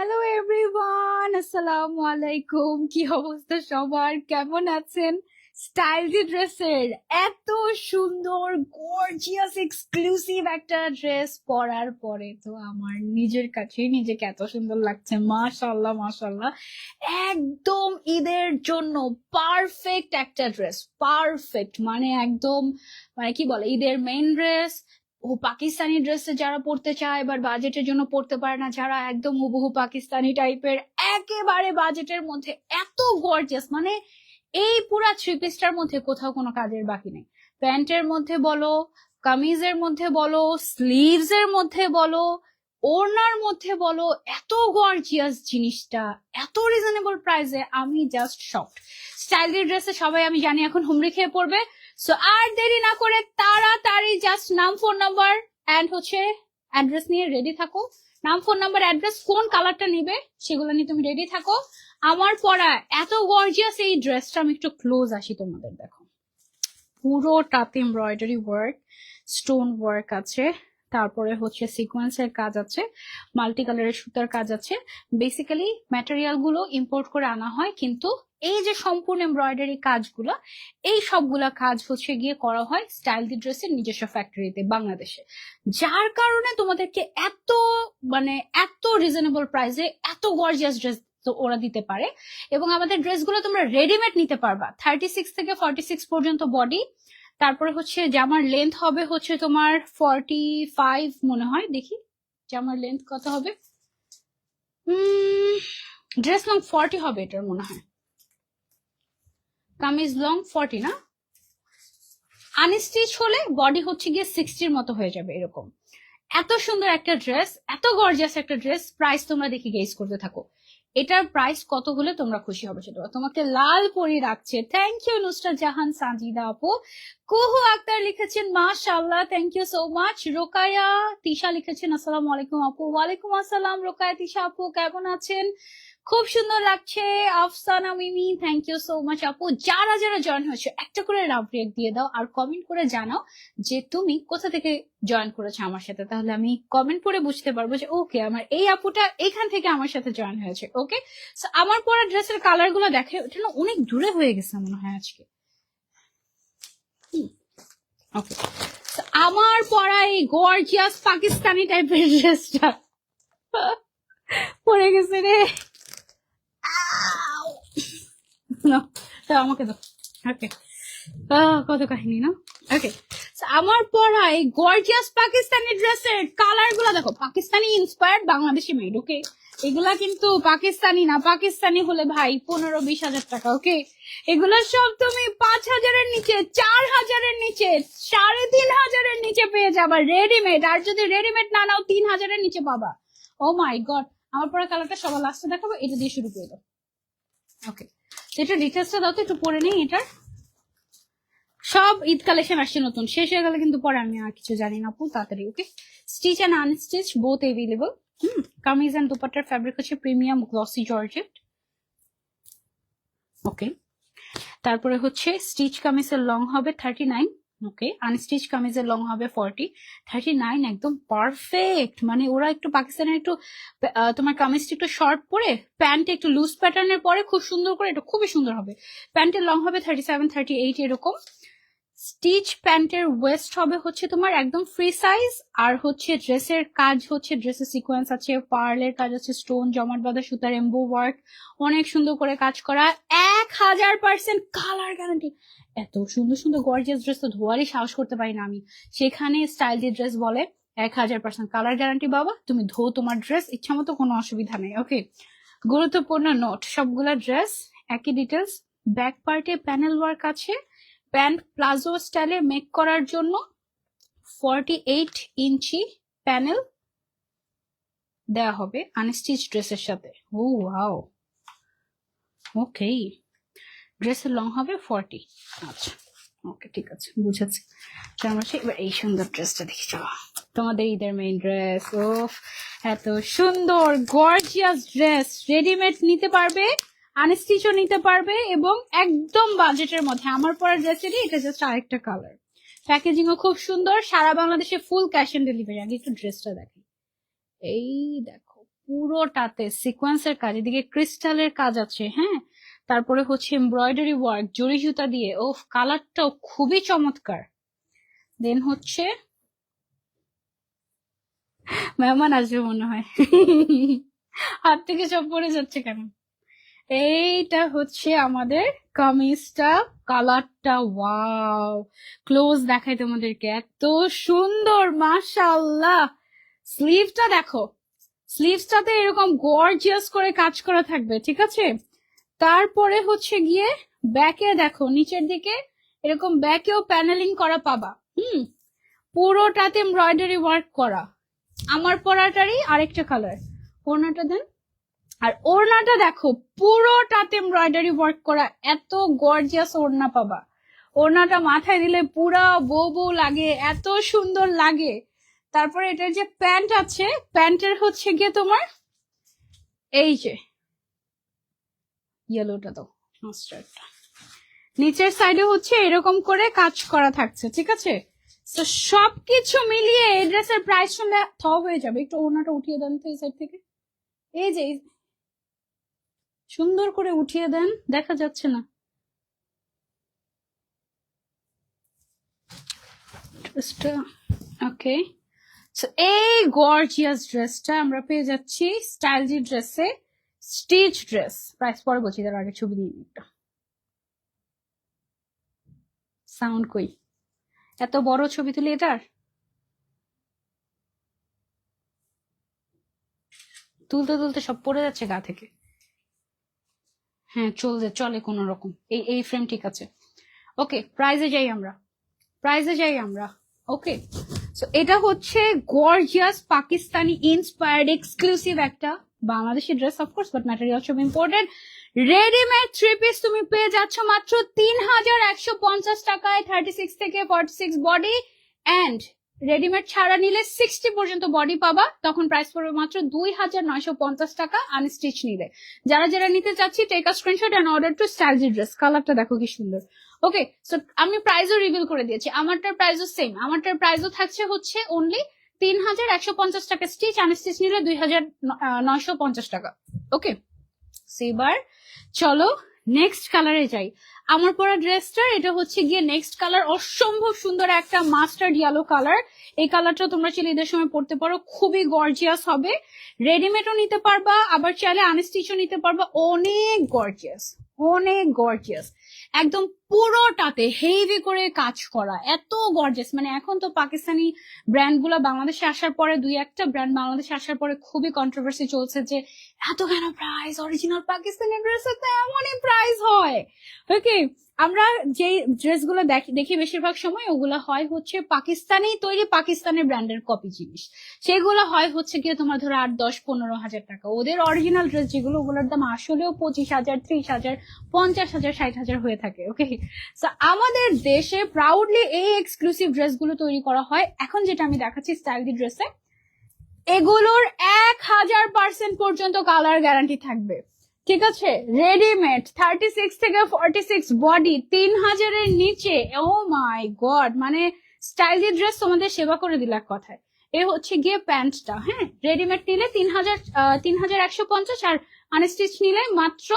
Hello everyone আসসালামু আলাইকুম কি অবস্থা সবার? কেমন আছেন? স্টাইল স্টাইলজি ড্রেসের এত সুন্দর গর্জিয়াস এক্সক্লুসিভ একটা ড্রেস পরার পরে তো আমার নিজের কাছেই নিজেকে এত সুন্দর লাগছে। মাশাল্লাহ মাশাল্লাহ একদম ঈদের জন্য পারফেক্ট একটা ড্রেস পারফেক্ট মানে একদম মানে কি বলে, ঈদের মেইন ড্রেস ও পাকিস্তানি ড্রেসে যারা পড়তে চায় এবার বাজেটের জন্য পড়তে পারে না, যারা একদম হুবহু পাকিস্তানি টাইপের একেবারে বাজেটের মধ্যে এত গর্জিয়াস মানে এই পুরা থ্রি পিসটার মধ্যে কোথাও কোনো কাজের বাকি নেই। প্যান্টের মধ্যে বলো কামিজের মধ্যে বলো স্লিভস এর মধ্যে বলো, ওড়নার মধ্যে বলো, এত গর্জিয়াস জিনিসটা, এত রিজনেবল প্রাইসে আমি জাস্ট শকড স্টাইলি ড্রেসে সবাই আমি জানি এখন হুমড়ি খেয়ে পড়বে সো আর দেরি না করে তাড়াতাড়ি জাস্ট নাম ফোন নাম্বার অ্যান্ড হচ্ছে অ্যাড্রেস নিয়ে রেডি থাকো। নাম ফোন নাম্বার অ্যাড্রেস কোন কালারটা নিবে সেগুলো নিয়ে তুমি রেডি থাকো। আমার পরা এত গর্জিয়াস এই ড্রেসটা আমি একটু ক্লোজ আসি তোমাদের, দেখো। পুরো পুরোটাতে এমব্রয়ডারি ওয়ার্ক স্টোন ওয়ার্ক আছে। তারপরে হচ্ছে সিকোয়েন্সের কাজ আছে মাল্টি কালারের সুতার কাজ আছে। বেসিক্যালি ম্যাটেরিয়ালগুলো ইম্পোর্ট করে আনা হয়, কিন্তু এই যে সম্পূর্ণ এমব্রয়ডারি কাজগুলো, এই সবগুলা কাজ হচ্ছে গিয়ে করা হয় স্টাইল দি ড্রেসের নিজস্ব ফ্যাক্টরিতে বাংলাদেশে। যার কারণে তোমাদেরকে এত মানে এত রিজনেবল প্রাইসে এত গর্জিয়াস ড্রেস তো ওরা দিতে পারে। এবং আমাদের ড্রেসগুলো তোমরা রেডিমেড নিতে পারবা। থার্টি সিক্স থেকে ফর্টি সিক্স পর্যন্ত বডি তারপরে হচ্ছে জামার লেন্থ হবে হচ্ছে তোমার ফর্টি ফাইভ মনে হয়, দেখি জামার লেন্থ কত হবে? ড্রেস লং ফর্টি হবে এটার মনে হয়। কামিজ লং ফর্টি না? আনস্টিচ হলে বডি হচ্ছে গিয়ে সিক্সটির মতো হয়ে যাবে এরকম। এত সুন্দর একটা ড্রেস এত গর্জিয়াস একটা ড্রেস প্রাইস তোমরা দেখি গেস করতে থাকো। এটার প্রাইস কত হলে তোমরা খুশি হবে সেটা তোমাকে লাল পরি রাখছে। থ্যাংক ইউ নুসরাত জাহান সাজিদা আপু। কুহু আক্তার লিখেছেন, মাশাআল্লাহ thank you so much Rokaya Tisha লিখেছেন, আসসালামু আলাইকুম আপু। ওয়ালাইকুম আসসালাম, রোকায়া তিশা আপু, কেমন আছেন? খুব সুন্দর লাগছে। Afsana Mimi thank you so much আপু। যারা যারা জয়েন হয়েছে, একটা করে লাভ রিয়েক্ট দিয়ে দাও আর কমেন্ট করে জানাও যে তুমি কোথা থেকে জয়েন করেছ আমার সাথে। তাহলে আমি কমেন্ট পড়ে বুঝতে পারব যে ওকে আমার এই আপুটা এখান থেকে আমার সাথে জয়েন হয়েছে ওকে আমার পরা ড্রেসের কালারগুলো দেখে ওটা না অনেক দূরে হয়ে গেছে মনে হয় আজকে। ওকে আমার পরা এই গর্জিয়াস পাকিস্তানি টাইপের ড্রেসটা পরে গেছে রে। আমাকে দাও। ওকে কত কাহিনী, না? ওকে আমার এই গর্জিয়াস পাকিস্তানি ড্রেসের কালারগুলো দেখো Pakistani inspired Bangladeshi made okay এগুলা কিন্তু পাকিস্তানি না পাকিস্তানি হলে ভাই পনেরো বিশ হাজার টাকা ওকে এগুলো সব তুমি পাঁচ হাজারের নিচে, চার হাজারের নিচে, সাড়ে তিন হাজারের নিচে পেয়ে যাবা রেডিমেড আর যদি রেডিমেড না নাও, তিন হাজারের নিচে পাবা। ও মাই গড আমার পরে কালারটা সবার লাস্টে দেখাবো, এটা দিয়ে শুরু করে দাও। ওকে এটা ডিটেলসটা দাও তো, একটু পরে নেই এটার সব ঈদ কালেকশন আসছে নতুন। শেষ হয়ে গেলে কিন্তু পরে আমি আর কিছু জানি না আপু, তাড়াতাড়ি okay stitch and unstitch both available hmm? Kameez and দুপাট্টার ফ্যাব্রিক হচ্ছে প্রিমিয়াম গ্লসি জর্জেট ওকে তারপরে হচ্ছে স্টিচ কামিজের লং হবে থার্টি নাইন ওকে আনস্টিচ কামিজের লং হবে ফর্টি থার্টি নাইন একদম পারফেক্ট মানে ওরা একটু পাকিস্তানের একটু তোমার কামিজটা একটু শর্ট পরে প্যান্ট একটু লুজ প্যাটার্নের পরে খুব সুন্দর করে, এটা খুবই সুন্দর হবে। প্যান্টের লং হবে থার্টি সেভেন থার্টি এইট এরকম স্টিচ প্যান্টের ওয়েস্ট হবে হচ্ছে তোমার একদম ফ্রি সাইজ আর হচ্ছে ড্রেসের কাজ হচ্ছে ড্রেসের সিকোয়েন্স আছে পার্লের কাজ আছে স্টোন জমাট বাঁধা সুতার এম্বো ওয়ার্ক অনেক সুন্দর করে কাজ করা। এক হাজার পার্সেন্ট কালার গ্যারান্টি এত সুন্দর সুন্দর গর্জিয়াস ড্রেস তো ধোয়ারই সাহস করতে পারি না আমি। সেখানে স্টাইল দিয়ে ড্রেস বলে, এক হাজার পার্সেন্ট কালার গ্যারান্টি বাবা তুমি ধো তোমার ড্রেস ইচ্ছা মতো কোনো অসুবিধা নেই ওকে গুরুত্বপূর্ণ নোট সবগুলা ড্রেস একই ডিটেলস ব্যাক পার্টে প্যানেল ওয়ার্ক আছে, প্যান্ট প্লাজো স্টাইলে মেক করার জন্য ফর্টি এইট ইঞ্চি প্যানেল দেওয়া হবে আনস্টিচ ড্রেসের সাথে। ও ওয়াও ওকে ড্রেসের লং হবে ফর্টি। আচ্ছা ওকে, ঠিক আছে, বুঝেছি। তার মানে এবার এই সুন্দর ড্রেসটা দেখে তোমাদের ঈদের মেইন ড্রেস ও এত সুন্দর গর্জিয়াস ড্রেস রেডিমেড নিতে পারবে আনস্টিচও নিতে পারবে এবং একদম বাজেটের মধ্যে। আমার পরা ড্রেসেরই এটা জাস্ট আরেকটা কালার প্যাকেজিংও খুব সুন্দর, সারা বাংলাদেশে ফুল ক্যাশ অন ডেলিভারি আগে একটু ড্রেসটা দেখি এই দেখো, পুরোটাতে সিকোয়েন্সের কাজ, এদিকে ক্রিস্টালের কাজ আছে হ্যাঁ? তারপরে হচ্ছে এমব্রয়ডারি ওয়ার্ক জরি জুতা দিয়ে ও কালারটাও খুবই চমৎকার। দেন হচ্ছে মেহমান আসবে মনে হয়। হাত থেকে সব পড়ে যাচ্ছে কেন? এইটা হচ্ছে আমাদের কামিজটা কালারটা ওয়াও ক্লোজ দেখাই তোমাদেরকে, এত সুন্দর, মাশাআল্লাহ! স্লিভটা দেখো স্লিভসটাতে এরকম গর্জিয়াস করে কাজ করা থাকবে, ঠিক আছে? তারপরে হচ্ছে গিয়ে ব্যাকে দেখো, নিচের দিকে এরকম ব্যাকেও প্যানেলিং করা পাবা। হুম, পুরোটাতে এমব্রয়ডারি ওয়ার্ক করা। আমার পরাটারই আরেকটা কালার ওড়নাটা দেন। আর ওড়নাটা দেখো, পুরোটাতে এমব্রয়ডারি ওয়ার্ক করা, এত গর্জিয়াস ওড়না পাবা। ওড়নাটা মাথায় দিলে পুরা বউ বউ লাগে, এত সুন্দর লাগে। তারপরে এটার যে প্যান্ট আছে, প্যান্টের হচ্ছে গিয়ে তোমার, এই যে ইয়েলোটা দাও মাস্টারটা নিচের সাইডে হচ্ছে এরকম করে কাজ করা থাকছে, ঠিক আছে? তো সবকিছু মিলিয়ে এই ড্রেসের প্রাইস শুনলে থ হয়ে যাবে। একটু ওড়নাটা উঠিয়ে দেন তো এই সাইড থেকে। এই যে সুন্দর করে উঠিয়ে দেন, দেখা যাচ্ছে না। ওকে সো এই গর্জিয়াস ড্রেসটা আমরা পেয়ে যাচ্ছি স্টাইলজি ড্রেসে স্টিচ ড্রেস। প্রাইস পরে বলছি তার আগে ছবি দিয়ে একটা সাউন্ড কই? এত বড় ছবি তুলি এটার? তুলতে তুলতে সব পড়ে যাচ্ছে গা থেকে। হ্যাঁ চলছে চলে কোনো রকম। এই এই ফ্রেম ঠিক আছে। ওকে প্রাইজে যাই আমরা। প্রাইজে যাই আমরা। ওকে এটা হচ্ছে গর্জিয়াস পাকিস্তানি ইন্সপায়ার্ড এক্সক্লুসিভ একটা Bangladeshi dress of course but material সব ইম্পর্টেন্ট রেডিমেড থ্রি পিস তুমি পেয়ে যাচ্ছ মাত্র তিন হাজার একশো পঞ্চাশ টাকায় থার্টি সিক্স থেকে forty six body and readymade ছাড়া নিলে সিক্সটি পর্যন্ত বডি পাবা। তখন প্রাইস পড়বে মাত্র দুই হাজার নয়শো পঞ্চাশ টাকা আনস্টিচ নিলে। যারা যারা নিতে চাচ্ছি take a screenshot and order to style the dress কালারটা দেখো কি সুন্দর। ওকে সো আমি প্রাইসও রিভিল করে দিয়েছি। আমারটার প্রাইসও সেম আমারটার প্রাইসও থাকছে হচ্ছে অনলি তিন হাজার একশো পঞ্চাশ টাকা স্টিচ আনস্টিচ নিলে দুই হাজার নয়শো পঞ্চাশ টাকা। ওকে এবার চলো নেক্সট কালারে যাই। আমার পরা ড্রেসটা এটা হচ্ছে গিয়ে নেক্সট কালার অসম্ভব সুন্দর একটা মাস্টার্ড ইয়েলো কালার এই কালারটা তোমরা চাইলে ঈদের সময় পড়তে পারো, খুবই গর্জিয়াস হবে। রেডিমেডও নিতে পারবা, আবার চাইলে আনস্টিচও নিতে পারবা। অনেক গর্জিয়াস অনেক গর্জিয়াস একদম পুরোটাতে হেভি করে কাজ করা, এত গর্জেস মানে এখন তো পাকিস্তানি ব্র্যান্ডগুলো বাংলাদেশে আসার পরে, দুই একটা ব্র্যান্ড বাংলাদেশে আসার পরে খুবই কন্ট্রোভার্সি চলছে যে, এত কেন প্রাইস অরিজিনাল পাকিস্তানি ড্রেসের তো এমনই প্রাইস হয়। ওকে আমরা যে ড্রেসগুলো দেখি বেশিরভাগ সময়, ওগুলো হয় হচ্ছে পাকিস্তানি তৈরি, পাকিস্তানের ব্র্যান্ডের কপি জিনিস। সেগুলো হয় হচ্ছে গিয়ে তোমার ধরো আট, দশ, পনেরো হাজার টাকা। ওদের অরিজিনাল ড্রেস যেগুলো, ওগুলোর দাম আসলেও পঁচিশ হাজার, ত্রিশ হাজার, পঞ্চাশ হাজার, ষাট হাজার হয়ে থাকে ওকে তো আমাদের দেশে প্রাউডলি এই এক্সক্লুসিভ ড্রেসগুলো তৈরি করা হয়। এখন যেটা আমি দেখাচ্ছি স্টাইল ড্রেসে এগুলোর এক হাজার পার্সেন্ট পর্যন্ত কালার গ্যারান্টি থাকবে। ঠিক আছে? রেডিমেড থার্টি সিক্স থেকে ফর্টি সিক্স বডি তিন হাজারের নিচে ও মাই গড মানে স্টাইল ড্রেস তোমাদের সেবা করে দিল এক কথায়। এ হচ্ছে গিয়ে প্যান্টটা হ্যাঁ? রেডিমেড নিলে তিন হাজার তিন হাজার একশো পঞ্চাশ আর আনস্টিচ নিলে মাত্র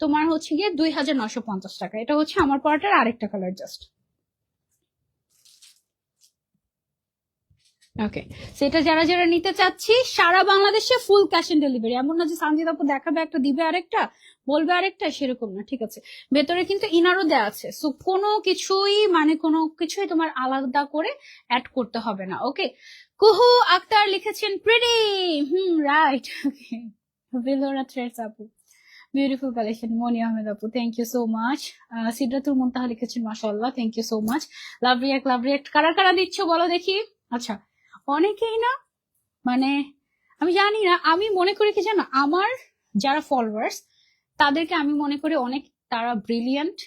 তোমার হচ্ছে গিয়ে দুই হাজার নশো পঞ্চাশ টাকা। এটা হচ্ছে আমার পরাটার আরেকটা কালার জাস্ট ওকে সেটা যারা যারা নিতে চাচ্ছি, সারা বাংলাদেশে ফুল ক্যাশ অন ডেলিভারি এমন না যে সানজিদ আপু দেখাবে একটা, দিবে আরেকটা, বলবে আরেকটা, সেরকম না, ঠিক আছে? ভেতরে কিন্তু ইনারও দেওয়া আছে। সো কোনো কিছুই মানে কোনো কিছুই তোমার আলাদা করে অ্যাড করতে হবে না ওকে কুহু আক্তার লিখেছেন pretty hmm right okay Belora threads আপু। বিউটিফুল কালেকশন মনি আহমেদ আপু thank you so much Sidratul Muntaha লিখেছেন, মাশাআল্লাহ thank you so much love react love react কারা কারা দিচ্ছ বলো দেখি। আচ্ছা অনেকেই না মানে আমি জানি না, আমি মনে করি কি জানো, আমার যারা ফলোয়ার্স তাদেরকে আমি মনে করি অনেক তারা ব্রিলিয়ান্ট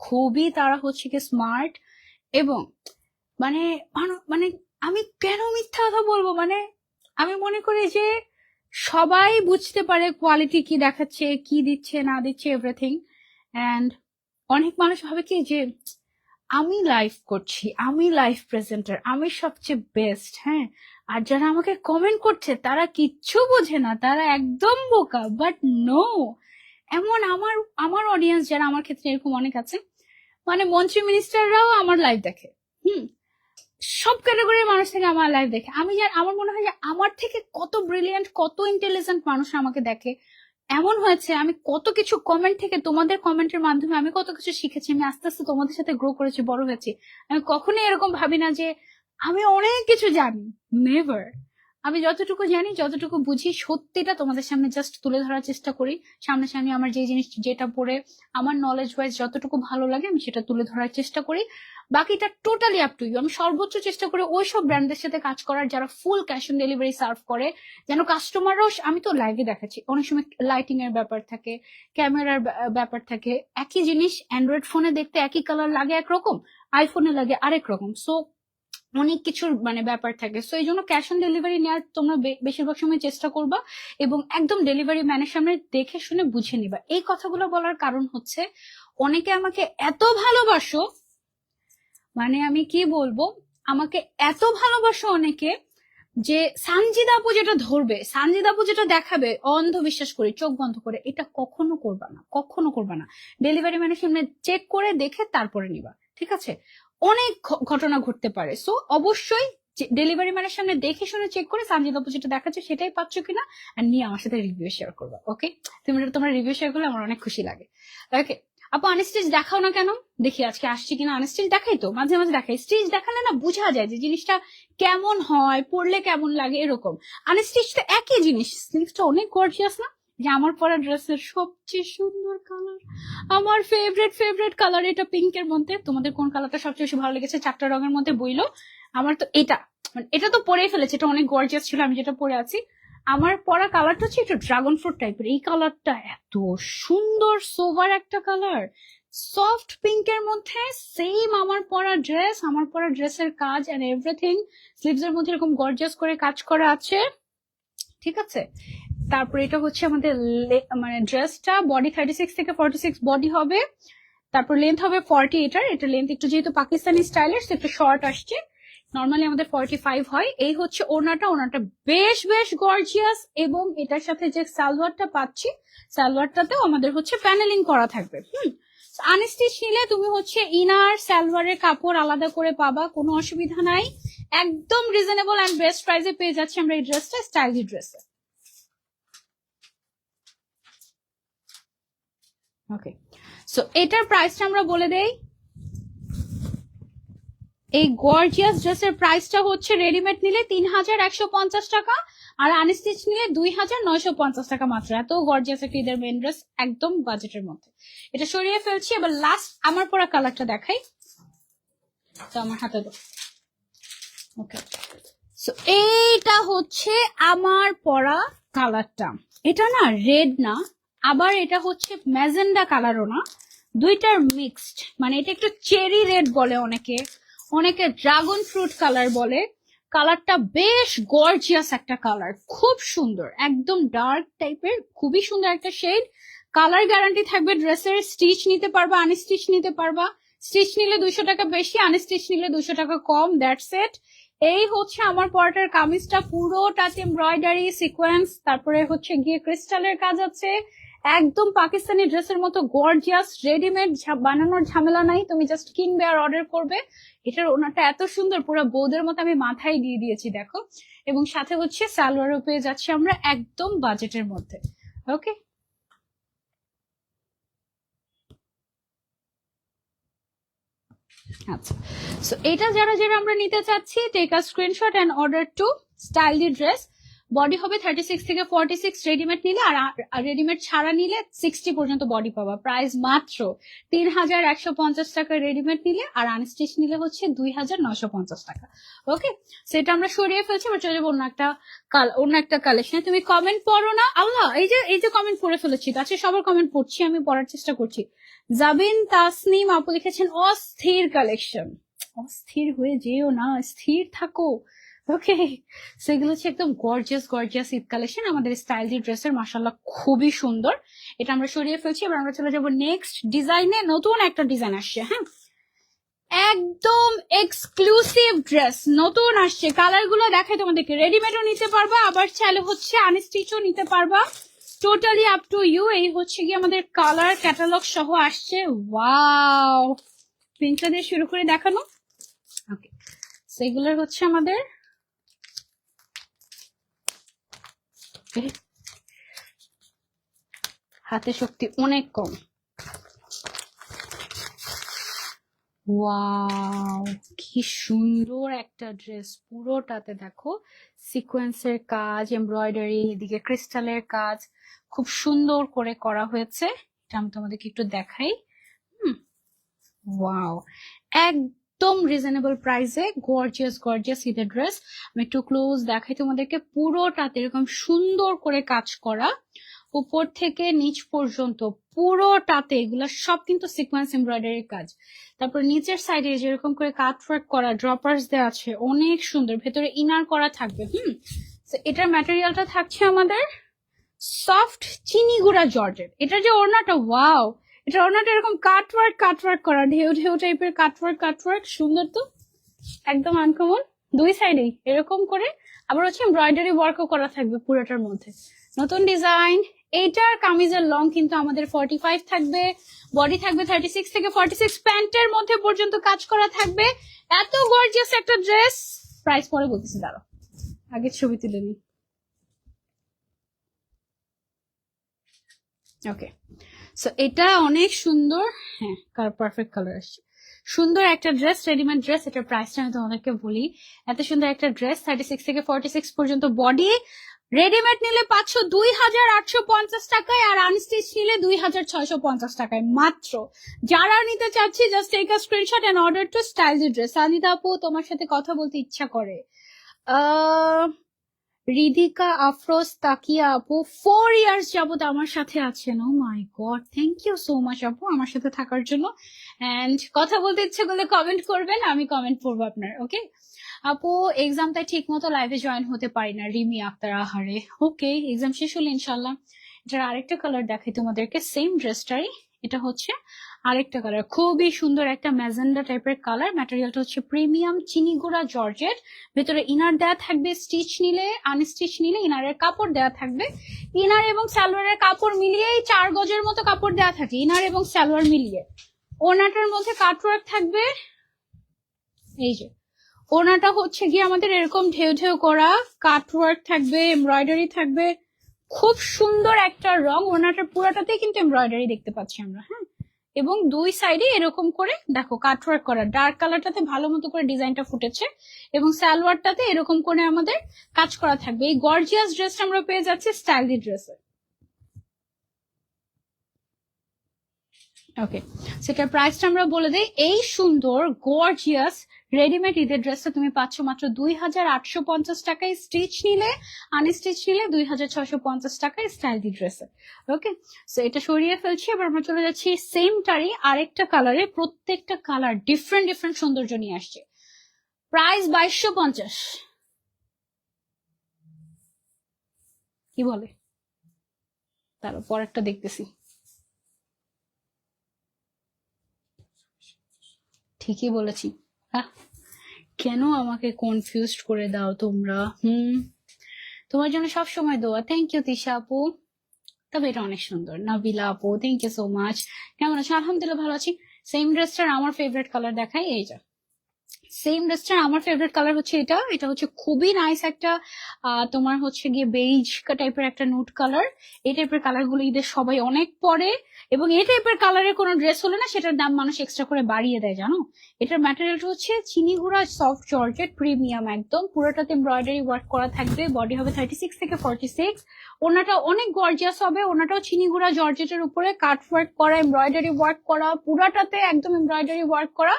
খুবই তারা হচ্ছে কি স্মার্ট এবং মানে মানে আমি কেন মিথ্যা কথা বলব? মানে আমি মনে করি যে সবাই বুঝতে পারে কোয়ালিটি কি দেখাচ্ছে, কি দিচ্ছে, না দিচ্ছে এভরিথিং অ্যান্ড অনেক মানুষ ভাবে কি যে আমি লাইভ করছি, আমি লাইভ প্রেজেন্টার আমি সবচেয়ে বেস্ট হ্যাঁ? আর যারা আমাকে কমেন্ট করছে, তারা কিচ্ছু বোঝে না, তারা একদম বোকা বাট নো এমন আমার আমার অডিয়েন্স যারা আমার ক্ষেত্রে এরকম অনেক আছে মানে মন্ত্রী মিনিস্টাররাও আমার লাইভ দেখে, হুম? সব ক্যাটাগরির মানুষ থেকে আমার লাইভ দেখে। আমি আমার মনে হয় যে আমার থেকে কত ব্রিলিয়ান্ট কত ইন্টেলিজেন্ট মানুষ আমাকে দেখে এমন হয়েছে, আমি কত কিছু কমেন্ট থেকে তোমাদের কমেন্টের মাধ্যমে আমি কত কিছু শিখেছি, আমি আস্তে আস্তে তোমাদের সাথে গ্রো করেছি, বড় হয়েছি। আমি কখনোই এরকম ভাবি না যে, আমি অনেক কিছু জানি নেভার আমি যতটুকু জানি, যতটুকু বুঝি, সত্যিটা তোমাদের সামনে জাস্ট তুলে ধরার চেষ্টা করি। সামনাসামনি আমার যে জিনিস, যেটা পড়ে, আমার নলেজ ওয়াইজ যতটুকু ভালো লাগে, আমি সেটা তুলে ধরার চেষ্টা করি। বাকিটা টোটালি আপ টু ইউ আমি সর্বোচ্চ চেষ্টা করি ওই সব ব্র্যান্ডের সাথে কাজ করার, যারা full cash on delivery serve করে। যেন কাস্টমাররাও আমি তো লাইভে দেখাচ্ছি। অনেক সময় লাইটিং এর ব্যাপার থাকে ক্যামেরার ব্যাপার থাকে। একই জিনিস অ্যান্ড্রয়েড ফোনে দেখতে একই কালার লাগে একরকম আইফোনে লাগে আরেক রকম। সো অনেক কিছুর মানে ব্যাপার থাকে। সো এই জন্য ক্যাশ অন ডেলিভারি নেওয়ার তোমরা বেশিরভাগ সময় চেষ্টা করবা এবং একদম ডেলিভারি ম্যানের সামনে দেখে শুনে বুঝে নিবা। এই কথাগুলো বলার কারণ হচ্ছে, অনেকে আমাকে এত ভালোবাসো মানে আমি কি বলব, আমাকে এত ভালোবাসো অনেকে যে সানজিদ আপু যেটা ধরবে, সানজিদ আপু যেটা দেখাবে অন্ধ বিশ্বাস করে, চোখ বন্ধ করে, এটা কখনো করবা না, কখনো করবা না। ডেলিভারি ম্যানের সামনে চেক করে দেখে তারপরে নিবা, ঠিক আছে? অনেক ঘটনা ঘটতে পারে। সো অবশ্যই ডেলিভারি ম্যানের সামনে দেখে শুনে চেক করে সানজিদ আপু যেটা দেখাচ্ছে সেটাই পাচ্ছ কিনা আর নিয়ে আমার সাথে রিভিউ শেয়ার করবা ওকে তুমি তোমরা রিভিউ শেয়ার করলে আমার অনেক খুশি লাগে। ওকে আপু আনস্টিচ দেখাও না কেন? দেখি আজকে আসছি কিনা আনস্টিচ দেখাই তো, মাঝে মাঝে দেখাই। স্টিচ দেখালে না বোঝা যায় যে জিনিসটা কেমন হয়, পড়লে কেমন লাগে, এরকম। আনস্টিচ তো একই জিনিস স্লিভসটা অনেক গর্জিয়াস না? যে আমার পরা ড্রেসের সবচেয়ে সুন্দর কালার আমার ফেভারিট ফেভারিট কালার এটা পিঙ্কের মধ্যে। তোমাদের কোন কালারটা সবচেয়ে বেশি ভালো লেগেছে? চারটা রঙের মধ্যে বইলো। আমার তো এটা মানে এটা তো পরেই ফেলেছে, এটা অনেক গর্জিয়াস ছিল, আমি যেটা পরে আছি। আমার পরা কালারটা হচ্ছে একটু ড্রাগন ফ্রুট টাইপের এই কালারটা এত সুন্দর সোভার একটা কালার সফট পিঙ্কের মধ্যে সেম আমার পরা ড্রেস আমার পরা ড্রেসের কাজ এন্ড এভরিথিং স্লিভস এর মধ্যে এরকম গর্জিয়াস করে কাজ করা আছে। ঠিক আছে? তারপরে এটা হচ্ছে আমাদের মানে ড্রেসটা বডি থার্টি সিক্স থেকে ফর্টি সিক্স বডি হবে। তারপর লেন্থ হবে ফর্টি এটার এটা লেন্থ একটু যেহেতু পাকিস্তানি স্টাইলের একটু শর্ট আসছে। নর্মালি আমাদের ফর্টি ফাইভ হয়। এই হচ্ছে ওনাটা ওনাটা বেশ বেশ গর্জিয়াস এবং এটার সাথে যে সালোয়ারটা পাচ্ছি, সালোয়ারটাতেও আমাদের হচ্ছে প্যানেলিং করা থাকবে। হুম? আনস্টিচ নিলে তুমি হচ্ছে ইনার, সালোয়ারের কাপড় আলাদা করে পাবা, কোনো অসুবিধা নাই। একদম রিজনেবল অ্যান্ড বেস্ট প্রাইসে পেয়ে যাচ্ছি আমরা এই ড্রেসটা স্টাইলি ড্রেসে ওকে সো এটার প্রাইসটা আমরা বলে দেই। এই গর্জিয়াস ড্রেসের প্রাইসটা হচ্ছে রেডিমেড নিলে তিন হাজার একশো পঞ্চাশ টাকা আর আনস্টিচ নিলে দুই হাজার নয়শো পঞ্চাশ টাকা মাত্র। এত গর্জিয়াস একটা ঈদের মেন ড্রেস একদম বাজেটের মধ্যে। এটা সরিয়ে ফেলছি, এবার লাস্ট আমার পরা কালারটা দেখাই। তো আমার হাতে ওকে সো এইটা হচ্ছে আমার পরা কালারটা এটা না রেড না আবার এটা হচ্ছে ম্যাজেন্ডা কালারও না। দুইটার মিক্সড। মানে এটা একটু চেরি রেড বলে অনেকে। অনেকে ড্রাগন ফ্রুট কালার বলে। কালারটা বেশ গর্জিয়াস একটা কালার। খুব সুন্দর। একদম ডার্ক টাইপের, খুবই সুন্দর একটা শেড। কালার গ্যারান্টি থাকবে ড্রেসের। স্টিচ নিতে পারবা, আনস্টিচ নিতে পারবা। স্টিচ নিলে দুইশো টাকা বেশি, আনস্টিচ নিলে দুশো টাকা কম। দ্যাটস এট এই হচ্ছে আমার পরাটার কামিজটা। পুরোটাতে এমব্রয়ডারি, সিকোয়েন্স, তারপরে হচ্ছে গিয়ে ক্রিস্টালের কাজ আছে। একদম পাকিস্তানি ড্রেসের মতো গর্জিয়াস রেডিমেড বানানোর ঝামেলা নাই। তুমি জাস্ট কিনবে আর অর্ডার করবে। এটার ওনাটা এত সুন্দর, পুরো বৌদের মতো আমি মাথায় দিয়ে দিয়েছি, দেখো। এবং সাথে হচ্ছে সালোয়ারও পেয়ে যাচ্ছি আমরা একদম বাজেটের মধ্যে। ওকে আচ্ছা। সো এটা যারা যারা আমরা নিতে চাচ্ছি take a screenshot and order to style the dress body হবে থার্টি সিক্স থেকে ফর্টি সিক্স রেডিমেড নিলে আর রেডিমেড ছাড়া নিলে সিক্সটি পর্যন্ত বডি পাবা। প্রাইস মাত্র তিন হাজার একশো পঞ্চাশ টাকা রেডিমেড নিলে আর আনস্টিচ নিলে হচ্ছে দুই হাজার নশো পঞ্চাশ টাকা। ওকে সেটা আমরা সরিয়ে ফেলছি, এবার চলে যাব অন্য একটা অন্য একটা কালেকশন তুমি কমেন্ট পড়ো না। আল্লাহ, এই যে এই যে কমেন্ট পড়ে ফেলেছি তাছে সবার কমেন্ট পড়ছি, আমি পড়ার চেষ্টা করছি। জাবিন তাসনিম আপু লিখেছেন, অস্থির কালেকশন অস্থির হয়ে যেও না, স্থির থাকো। ওকে, সেগুলো হচ্ছে একদম গর্জিয়াস গর্জিয়াস ঈদ কালেকশন। আমাদের স্টাইল দি ড্রেসের মাসাল্লাহ খুবই সুন্দর। এটা আমরা সরিয়ে ফেলছি, এবার আমরা চলে যাব নেক্সট ডিজাইনে নতুন একটা ডিজাইন আসছে হ্যাঁ? একদম এক্সক্লুসিভ ড্রেস নতুন আসছে। কালারগুলো দেখাই তোমাদেরকে। রেডিমেডও নিতে পারবা, আবার চাইলে হচ্ছে আনস্টিচও নিতে পারবা। টোটালি আপ টু ইউ এই হচ্ছে কি আমাদের কালার ক্যাটালগ সহ আসছে। ওয়াও পিঙ্কটা দিয়ে শুরু করে দেখানো। ওকে সেগুলোর হচ্ছে আমাদের হাতে শক্তি অনেক কম। ওয়াও, কি সুন্দর একটা ড্রেস। পুরোটাতে দেখো, সিকোয়েন্সের কাজ, এমব্রয়ডারি, এদিকে ক্রিস্টালের কাজ, খুব সুন্দর করে করা হয়েছে। এটা আমি তোমাদেরকে একটু দেখাই। হুম, ওয়াও একদম রিজনেবল প্রাইসে গর্জিয়াস গর্জিয়াস ঈদের ড্রেস আমি একটু ক্লোজ দেখাই তোমাদেরকে, পুরোটাতে এরকম সুন্দর করে কাজ করা। উপর থেকে নিচ পর্যন্ত পুরোটাতে এগুলো সব কিন্তু সিকোয়েন্স এমব্রয়ডারির কাজ। তারপর নিচের সাইডে যেরকম করে কাট ওয়ার্ক করা ড্রপার্স দেওয়া আছে, অনেক সুন্দর। ভেতরে ইনার করা থাকবে, হুম? এটার ম্যাটেরিয়ালটা থাকছে আমাদের সফট চিনি গুঁড়া জর্জেট। এটা যে ওড়নাটা ওয়াও এটা ওড়নাটা এরকম কাট ওয়ার্ক কাট ওয়ার্ক করা, ঢেউ ঢেউ টাইপের কাট ওয়ার্ক কাট ওয়ার্ক সুন্দর তো? একদম আনকমন দুই সাইডেই এরকম করে আবার হচ্ছে এমব্রয়ডারি ওয়ার্কও করা থাকবে পুরোটার মধ্যে। নতুন ডিজাইন এইটার কামিজের লং কিন্তু আমাদের ফর্টি ফাইভ থাকবে বডি থাকবে থার্টি সিক্স থেকে ফর্টি সিক্স প্যান্টের মধ্যে পর্যন্ত কাজ করা থাকবে। এত গর্জিয়াস একটা ড্রেস প্রাইস পরে বলতেছি দাঁড়ো আগে ছবি তুলে নি ওকে সো এটা অনেক সুন্দর হ্যাঁ কার পারফেক্ট কালার আসছে। সুন্দর একটা ড্রেস রেডিমেড ড্রেস এটার প্রাইসটা আমি তোমাদেরকে বলি। এত সুন্দর একটা ড্রেস থার্টি সিক্স থেকে ফর্টি সিক্স পর্যন্ত বডি রেডিমেড নিলে পাঁচশো দুই হাজার আটশো পঞ্চাশ টাকায় আর আনস্টিচ নিলে দুই হাজার ছয়শো পঞ্চাশ টাকায় মাত্র। যারা নিতে চাচ্ছি just take a screenshot and order to style dress Anita আপু, তোমার সাথে কথা বলতে ইচ্ছা করে। আহ রিদিকা আফরোজ তাকিয়া আপু ফোর ইয়ার্স যাবত আমার সাথে আছেন। ও my god thank you so much আপু আমার সাথে থাকার জন্য। অ্যান্ড কথা বলতে ইচ্ছে করলে কমেন্ট করবেন, আমি কমেন্ট করব আপনার ওকে আপু এক্সামটা ঠিক মতো লাইভে জয়েন হতে পারি না, রিমি আক্তার আহারে। ওকে এক্সাম শেষ হলো ইনশাল্লাহ এটার আরেকটা কালার দেখাই তোমাদেরকে সেম ড্রেসটাই এটা হচ্ছে আরেকটা কালার খুবই সুন্দর একটা ম্যাজেন্ডা টাইপের কালার ম্যাটেরিয়ালটা হচ্ছে প্রিমিয়াম চিনি গুঁড়া জর্জেট। ভেতরে ইনার দেওয়া থাকবে স্টিচ নিলে আনস্টিচ নিলে ইনারের কাপড় দেওয়া থাকবে। ইনার এবং সালোয়ারের কাপড় মিলিয়েই চার গজের মতো কাপড় দেওয়া থাকে ইনার এবং সালোয়ার মিলিয়ে। ওনাটার মধ্যে কাটওয়ার্ক থাকবে। এই যে ওনাটা হচ্ছে গিয়ে আমাদের এরকম ঢেউ ঢেউ করা কাটওয়ার্ক থাকবে এমব্রয়ডারি থাকবে। খুব সুন্দর একটা রং ওনাটার পুরাটাতে কিন্তু এমব্রয়ডারি দেখতে পাচ্ছি আমরা হ্যাঁ? এবং দুই সাইডে এরকম করে, দেখো কাটওয়ার্ক করা। ডার্ক কালারটাতে ভালো মতো করে ডিজাইনটা ফুটেছে এবং সালোয়ারটাতে এরকম করে আমাদের কাজ করা থাকবে। এই গর্জিয়াস ড্রেসটা আমরা পেয়ে যাচ্ছি স্টাইলি ড্রেসে ওকে সেটার প্রাইসটা আমরা বলে দিই, এই সুন্দর গর্জিয়াস রেডিমেড ঈদের ড্রেসটা তুমি পাচ্ছ মাত্র দুই হাজার আটশো পঞ্চাশ টাকায় স্টিচ নিলে আনস্টিচ নিলে দুই হাজার ছশো পঞ্চাশ টাকায় স্টাইল দি ড্রেসে ওকে সো এটা সরিয়ে ফেলছি, এবার আমরা চলে যাচ্ছি সেমটারই আরেকটা কালারে প্রত্যেকটা কালার ডিফারেন্ট ডিফারেন্ট সৌন্দর্য নিয়ে আসছে। প্রাইস বাইশশো পঞ্চাশ। কি বলে? তারপর পরেরটা দেখতেছি। ঠিকই বলেছি। কেন আমাকে কনফিউজড করে দাও তোমরা? হুম? তোমার জন্য সব সময় দোয়া। থ্যাংক ইউ তিশা আপু। তবে এটা অনেক সুন্দর। নাবিলা আপু থ্যাংক ইউ সো মাচ কেমন আছো? আলহামদুলিল্লাহ ভালো আছি। সেম ড্রেসটার আমার ফেভারিট কালার দেখাই এই যা। সেম ড্রেসটার আমার ফেভারিট কালার হচ্ছে এটা। এটা হচ্ছে খুবই নাইস একটা তোমার হচ্ছে গিয়ে বেইজ টাইপের একটা নুট কালার এই টাইপের কালারগুলো ঈদের সবাই অনেক পরে এবং এই টাইপের কালারের কোনো ড্রেস হলে না সেটার দাম মানুষ এক্সট্রা করে বাড়িয়ে দেয়, জানো? এটার ম্যাটেরিয়ালটা হচ্ছে চিনি গুঁড়া সফট জর্জেট প্রিমিয়াম একদম। পুরোটাতে এমব্রয়ডারি ওয়ার্ক করা থাকবে। বডি হবে থার্টি সিক্স থেকে ফর্টি সিক্স ওনাটা অনেক গর্জিয়াস হবে। ওনাটাও চিনি গুঁড়া জর্জেটের উপরে কাট ওয়ার্ক করা এমব্রয়ডারি ওয়ার্ক করা, পুরাটাতে একদম এমব্রয়ডারি ওয়ার্ক করা।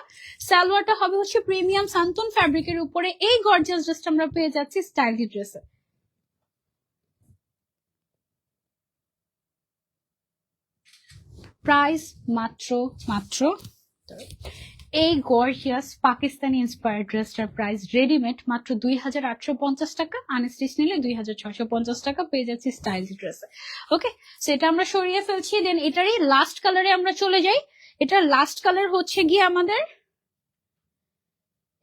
সালোয়ারটা হবে হচ্ছে প্রিমিয়াম সান্তন ফ্যাব্রিকের উপরে। এই গর্জিয়াস ড্রেসটা আমরা পেয়ে যাচ্ছি স্টাইলি ড্রেসে প্রাইস মাত্র মাত্র এই গর্জিয়াস পাকিস্তানি ইন্সপায়ার্ড ড্রেসটার প্রাইস রেডিমেড মাত্র দুই হাজার আটশো পঞ্চাশ টাকা আনস্টিচ নিলে দুই হাজার ছয়শো পঞ্চাশ টাকা পেয়ে যাচ্ছি স্টাইল ড্রেসে ওকে সেটা আমরা সরিয়ে ফেলছি দেন এটারই লাস্ট কালারে আমরা চলে যাই। এটার লাস্ট কালার হচ্ছে গিয়ে আমাদের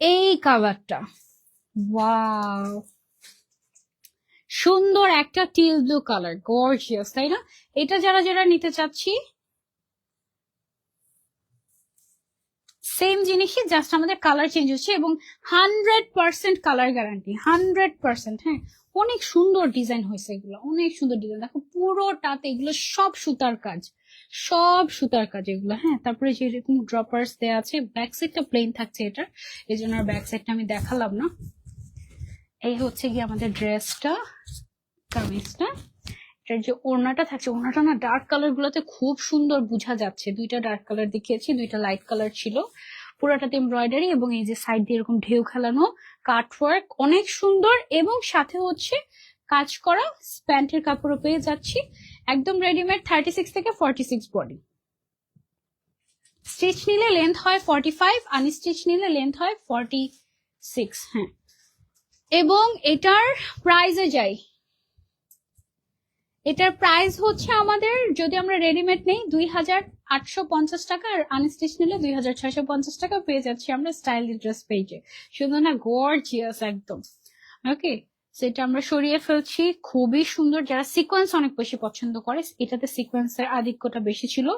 এই কালারটা ওয়াও সুন্দর একটা টিল ব্লু কালার গর্জিয়াস তাই না? এটা যারা যারা নিতে চাচ্ছি সেম জিনিসই জাস্ট আমাদের কালার চেঞ্জ হচ্ছে এবং hundred percent colour guarantee hundred percent হ্যাঁ। অনেক সুন্দর ডিজাইন হয়েছে এগুলো, অনেক সুন্দর ডিজাইন দেখো পুরোটাতে এগুলো সব সুতার কাজ, সব সুতার কাজ এগুলো হ্যাঁ। তারপরে যেরকম ড্রপার্স দেওয়া আছে ব্যাক সাইডটা প্লেন থাকছে এটা এই জন্য আর ব্যাক সাইডটা আমি দেখালাম না। এই হচ্ছে গিয়ে আমাদের ড্রেসটা কামিজটা। এটার যে ওড়নাটা থাকছে, ওড়নাটা না ডার্ক কালার গুলোতে খুব সুন্দর বোঝা যাচ্ছে। দুইটা ডার্ক কালার দেখিয়েছি, দুইটা লাইট কালার ছিল। পুরাটাতে এমব্রয়ডারি এবং এই যে সাইড দিয়ে এরকম ঢেউ খেলানো কাটওয়ার্ক অনেক সুন্দর এবং সাথে হচ্ছে কাজ করা প্যান্টের কাপড়ও পেয়ে যাচ্ছি। একদম রেডিমেড থার্টি সিক্স থেকে ফর্টি সিক্স বডি স্টিচ নিলে লেন্থ হয় ফর্টি ফাইভ আনস্টিচ নিলে লেন্থ হয় ফর্টি সিক্স হ্যাঁ। এবং এটার প্রাইজে যাই। এটার প্রাইস হচ্ছে আমাদের, যদি আমরা রেডিমেড নেই, দুই হাজার আটশো পঞ্চাশ টাকা আর আনস্টিচ নিলে দুই হাজার ছয়শো পঞ্চাশ টাকা পেয়ে যাচ্ছি আমরা স্টাইল ড্রেস পেজে শুধু না গর্জিয়াস একদম। ওকে সেটা আমরা সরিয়ে ফেলছি। খুবই সুন্দর। যারা সিকোয়েন্স অনেক বেশি পছন্দ করে, এটাতে সিকোয়েন্সের আধিক্যটা বেশি ছিল।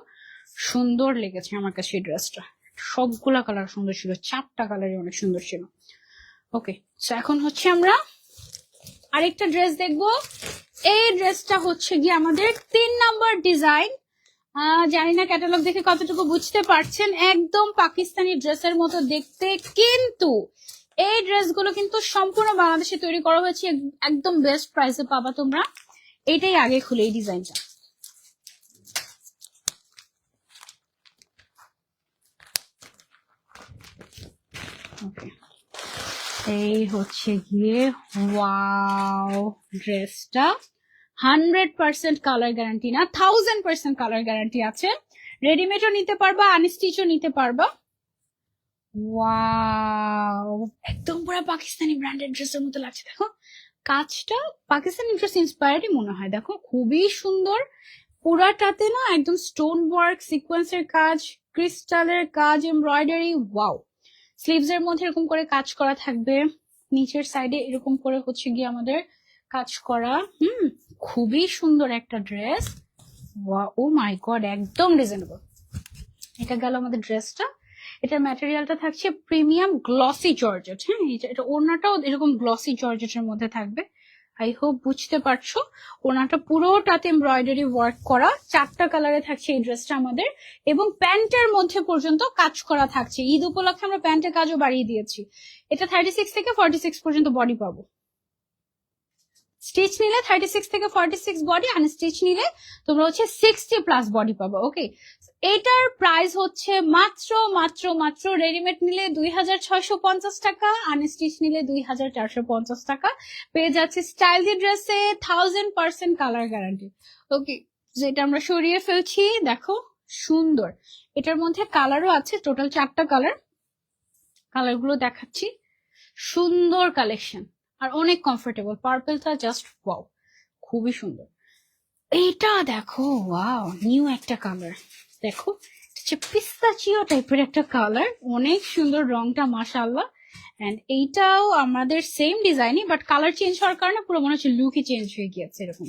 সুন্দর লেগেছে আমার কাছে এই ড্রেসটা সবগুলা কালার সুন্দর ছিল। চারটা কালারই অনেক সুন্দর ছিল। ওকে তো এখন হচ্ছে আমরা আরেকটা ড্রেস দেখব। এই ড্রেসটা হচ্ছে গিয়ে আমাদের তিন নম্বর ডিজাইন। জানি না ক্যাটালগ দেখে কতটুকু বুঝতে পারছেন, একদম পাকিস্তানি ড্রেসের মতো দেখতে। কিন্তু এই ড্রেসগুলো কিন্তু সম্পূর্ণ বাংলাদেশে তৈরি করা হয়েছে, এক- একদম বেস্ট প্রাইসে পাবা তোমরা। এটাই আগে খুলে এই ডিজাইনটা। এই হচ্ছে গিয়ে, ওয়াও, ড্রেসটা। হান্ড্রেড পার্সেন্ট কালার গ্যারান্টি না থাউজেন্ড পার্সেন্ট কালার গ্যারান্টি আছে। রেডিমেডও নিতে পারবা আনস্টিচও নিতে পারবা। ওয়াও একদম পুরো পাকিস্তানি ব্র্যান্ডেড ড্রেসের মতো লাগছে, দেখো। কাজটা পাকিস্তানি ড্রেস ইন্সপায়ার্ডই মনে হয়, দেখো। খুবই সুন্দর। পুরাটাতে না একদম স্টোন ওয়ার্ক সিকোয়েন্সের কাজ ক্রিস্টালের কাজ এমব্রয়ডারি ওয়াও স্লিভস এর মধ্যে এরকম করে কাজ করা থাকবে। নিচের সাইডে এরকম করে হচ্ছে গিয়ে আমাদের কাজ করা। হুম। খুবই সুন্দর একটা ড্রেস ও মাই গড একদম রিজনেবল এটা গেল আমাদের ড্রেসটা এটার ম্যাটেরিয়ালটা থাকছে প্রিমিয়াম গ্লসি জর্জেট হ্যাঁ? এটা- ওড়নাটাও এরকম গ্লসি জর্জেটের মধ্যে থাকবে। আই হোপ বুঝতে পারছ। ওনাটা পুরোটাতে এমব্রয়ডারি ওয়ার্ক করা। চারটা কালারে থাকছে এই ড্রেসটা আমাদের। এবং প্যান্টের মধ্যে পর্যন্ত কাজ করা থাকছে। ঈদ উপলক্ষে আমরা প্যান্টের কাজও বাড়িয়ে দিয়েছি। এটা থার্টি সিক্স থেকে ফর্টি সিক্স পর্যন্ত বডি পাবো। স্টিচ নিলে থার্টি সিক্স থেকে ফর্টি সিক্স বডি আর স্টিচ নিলে তোমরা হচ্ছে সিক্সটি প্লাস বডি পাবো ওকে এটার প্রাইস হচ্ছে মাত্র মাত্র মাত্র রেডিমেড নিলে দুই হাজার ছয়শো পঞ্চাশ টাকা আর স্টিচ নিলে দুই হাজার চারশো পঞ্চাশ টাকা। পেয়ে যাচ্ছে স্টাইল দি ড্রেসে thousand percent colour guarantee okay যেটা আমরা সরিয়ে ফেলছি, দেখো, সুন্দর। এটার মধ্যে কালারও আছে টোটাল চারটা কালার কালারগুলো দেখাচ্ছি। সুন্দর কালেকশন আর অনেক কমফোর্টেবল পার্পলটা জাস্ট ওয়াও খুবই সুন্দর। এইটা দেখো ওয়াও নিউ একটা কালার দেখো পিস্তাচিও টাইপের একটা কালার অনেক সুন্দর রংটা, মাশাআল্লাহ। এন্ড এইটাও আমাদের সেম ডিজাইনই বাট কালার চেঞ্জ হওয়ার কারণে পুরো মনে হচ্ছে লুকই চেঞ্জ হয়ে গিয়েছে এরকম।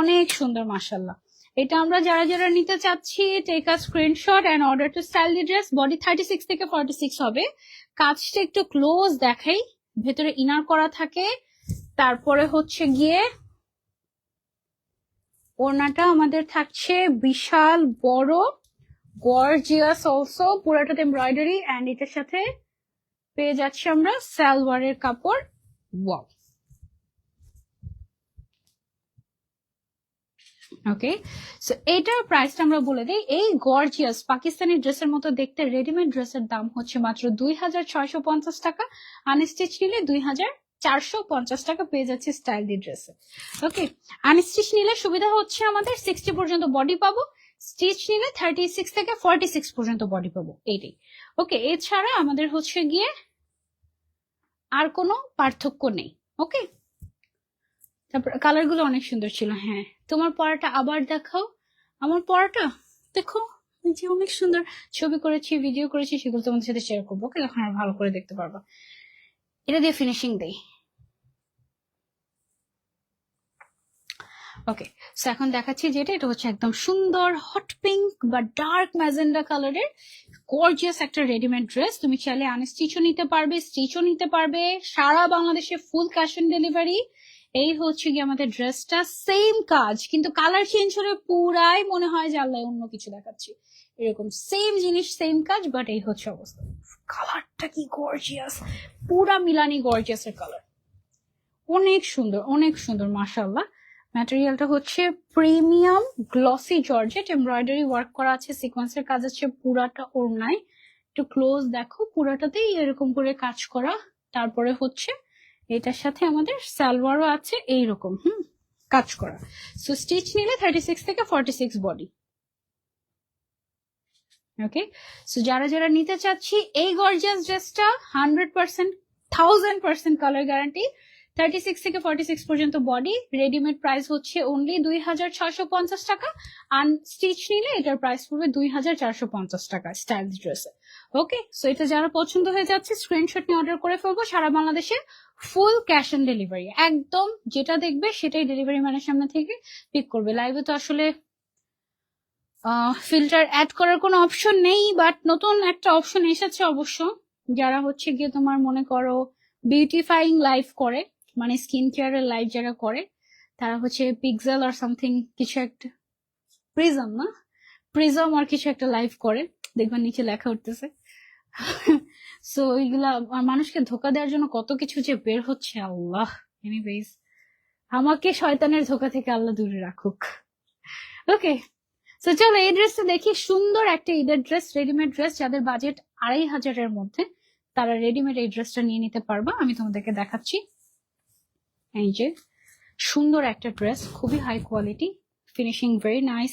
অনেক সুন্দর, মাশাআল্লাহ। এটা আমরা যারা যারা নিতে চাচ্ছি take a screenshot and order to style dress body thirty six থেকে ফর্টি সিক্স হবে। কাজটা একটু ক্লোজ দেখাই। ভেতরে ইনার করা থাকে। তারপরে হচ্ছে গিয়ে ওড়নাটা আমাদের থাকছে বিশাল, বড় গর্জিয়াস অলসো পুরাটাতে এমব্রয়ডারি অ্যান্ড এটার সাথে পেয়ে যাচ্ছি আমরা সালোয়ারের কাপড়। ওয়াও ওকে সো এটার প্রাইসটা আমরা বলে দিই, এই গর্জিয়াস পাকিস্তানি ড্রেসের মতো দেখতে রেডিমেড ড্রেসের দাম হচ্ছে মাত্র দুই হাজার ছয়শো পঞ্চাশ টাকা। আনস্টিচ নিলে দুই হাজার চারশো পঞ্চাশ টাকা পেয়ে যাচ্ছে স্টাইল দি ড্রেসে ওকে আনস্টিচ নিলে সুবিধা হচ্ছে আমাদের সিক্সটি পর্যন্ত বডি পাবো। স্টিচ নিলে থার্টি সিক্স থেকে ফর্টি সিক্স পর্যন্ত বডি পাবো। এইটাই। ওকে এছাড়া আমাদের হচ্ছে গিয়ে আর কোনো পার্থক্য নেই। ওকে তারপর কালারগুলো অনেক সুন্দর ছিল হ্যাঁ। তোমার পড়াটা আবার দেখাও। আমার পড়াটা, দেখো যে অনেক সুন্দর ছবি করেছি ভিডিও করেছি, সেগুলো তোমাদের সাথে শেয়ার করব ওকে তখন আর ভালো করে দেখতে পারবা। এটা দিয়ে ফিনিশিং দেই। ওকে সো এখন দেখাচ্ছি যেটা, এটা হচ্ছে একদম সুন্দর হট পিঙ্ক বা ডার্ক ম্যাজেন্ডা কালারের গর্জিয়াস একটা রেডিমেড ড্রেস তুমি চাইলে আনস্টিচও নিতে পারবে স্টিচও নিতে পারবে। সারা বাংলাদেশে ফুল ক্যাশ অন ডেলিভারি এই হচ্ছে কি আমাদের ড্রেসটা সেম কাজ, কিন্তু কালার চেঞ্জ হলে পুরাই মনে হয় যে আল্লাহ অন্য কিছু দেখাচ্ছি। এরকম সেম জিনিস সেম কাজ বাট এই হচ্ছে অবস্থা। কালারটা কি গর্জিয়াস পুরা মিলানি গর্জিয়াসের কালার অনেক সুন্দর অনেক সুন্দর মাশাল্লাহ ম্যাটেরিয়ালটা হচ্ছে premium glossy georgette embroidery work করা আছে সিকোয়েন্সের কাজ আছে, পুরাটা ওর ওড়নায়। একটু ক্লোজ দেখো, পুরাটাতেই এরকম করে কাজ করা। তারপরে হচ্ছে এটার সাথে আমাদের সালোয়ারও আছে এইরকম, হুম, কাজ করা। সো স্টিচ নিলে থার্টি সিক্স থেকে forty six body okay so যারা যারা নিতে চাচ্ছি, এই গর্জিয়াস ড্রেসটা hundred percent thousand percent colour guarantee thirty six থেকে ফর্টি সিক্স পর্যন্ত বডি রেডিমেড প্রাইস হচ্ছে অনলি দুই হাজার ছশো পঞ্চাশ টাকা। আর স্টিচ নিলে এটার প্রাইস পড়বে দুই হাজার চারশো পঞ্চাশ টাকা স্টাইল ড্রেসে ওকে সো এটা যারা পছন্দ হয়ে যাচ্ছে স্ক্রিনশট নিয়ে অর্ডার করে ফেলব সারা বাংলাদেশে ফুল ক্যাশ অন ডেলিভারি একদম যেটা দেখবে সেটাই ডেলিভারি ম্যানের সামনে থেকে পিক করবে। লাইভে তো আসলে ফিল্টার অ্যাড করার কোনো অপশন নেই বাট নতুন একটা অপশন এসেছে অবশ্য, যারা হচ্ছে গিয়ে তোমার মনে করো বিউটিফাইং লাইফ করে মানে স্কিন কেয়ারের লাইফ যারা করে, তারা হচ্ছে পিক্সেল আর সামথিং কিছু একটা প্রিজম না? প্রিজম আর কিছু একটা লাইফ করে। দেখবেন নিচে লেখা উঠতেছে। সো এইগুলা মানুষকে ধোকা দেওয়ার জন্য কত কিছু যে বের হচ্ছে, আল্লাহ। এনিওয়েজ আমাকে শয়তানের ধোকা থেকে আল্লাহ দূরে রাখুক। ওকে সো চলো এই ড্রেসটা দেখি। সুন্দর একটা ঈদের ড্রেস রেডিমেড ড্রেস যাদের বাজেট আড়াই হাজারের মধ্যে, তারা রেডিমেড এই ড্রেসটা নিয়ে নিতে পারবা। আমি তোমাদেরকে দেখাচ্ছি। এই যে, সুন্দর একটা ড্রেস খুবই high quality finishing very nice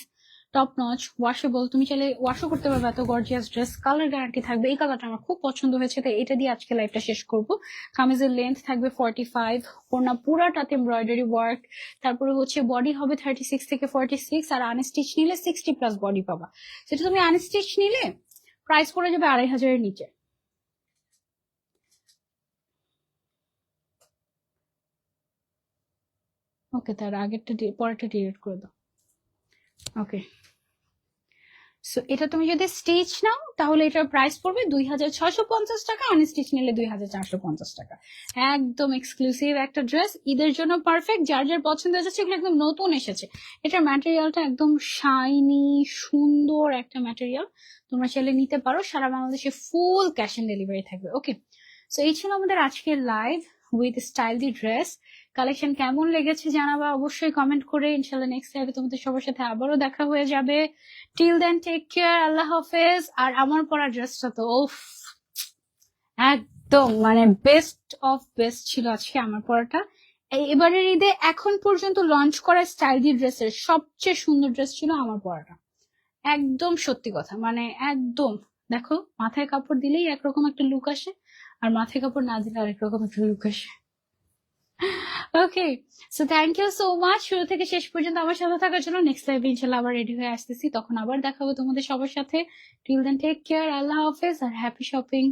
top notch washable তুমি চাইলে ওয়াশও করতে পারবে, এত গর্জিয়াস ড্রেস কালার গ্যারান্টি থাকবে। এই কালারটা আমার খুব পছন্দ হয়েছে তো এটা দিয়ে আজকে লাইফটা শেষ করব। কামিজের লেন্থ থাকবে ফর্টি ফাইভ ওনা পুরাটাতে এমব্রয়ডারি ওয়ার্ক তারপরে হচ্ছে বডি হবে থার্টি সিক্স থেকে ফর্টি সিক্স আর আনস্টিচ নিলে সিক্সটি প্লাস বডি পাবা। সেটা তুমি আনস্টিচ নিলে প্রাইস পড়ে যাবে আড়াই হাজারের নিচে। ওকে তার আগেরটা পরেরটা ডিলিট করে দাও। ওকে সো এটা তুমি যদি স্টিচ নাও, তাহলে এটার প্রাইস পড়বে দুই হাজার ছশো পঞ্চাশ টাকা আনস্টিচ নিলে দুই হাজার চারশো পঞ্চাশ টাকা। একদম এক্সক্লুসিভ একটা ড্রেস ঈদের জন্য পারফেক্ট যার যার পছন্দ হয়েছে, সেগুলো একদম নতুন এসেছে। এটার ম্যাটেরিয়ালটা একদম শাইনি সুন্দর একটা ম্যাটেরিয়াল তোমরা চাইলে নিতে পারো। সারা বাংলাদেশে ফুল ক্যাশ অন ডেলিভারি থাকবে ওকে সো এই ছিল আমাদের আজকের live with style the dress collection কেমন লেগেছে জানাবা অবশ্যই কমেন্ট করে। ইনশাল্লাহ নেক্সট লাইভে তোমাদের সবার সাথে আবারও দেখা হয়ে যাবে। টিল দেন টেক কেয়ার আল্লাহ হাফেজ। আর আমার পরা ড্রেসটা তো ওফ একদম মানে বেস্ট অফ বেস্ট ছিল আজকে আমার পরাটা। এবারের ঈদে এখন পর্যন্ত লঞ্চ করা স্টাইল ড্রেসের সবচেয়ে সুন্দর ড্রেস ছিল আমার পরাটা। একদম সত্যি কথা মানে একদম। দেখো, মাথায় কাপড় দিলেই একরকম একটা লুক আসে, আর মাথায় কাপড় না দিলে আরেক রকম একটা লুক আসে। Okay so thank you so much শুরু থেকে শেষ পর্যন্ত আমার সাথে থাকার জন্য নেক্সট টাইম ইনশাল্লাহ আবার রেডি হয়ে আসতেছি। তখন আবার দেখাবো তোমাদের সবার সাথে। টিল দেন টেক কেয়ার আল্লাহ হাফেজ, আর হ্যাপি শপিং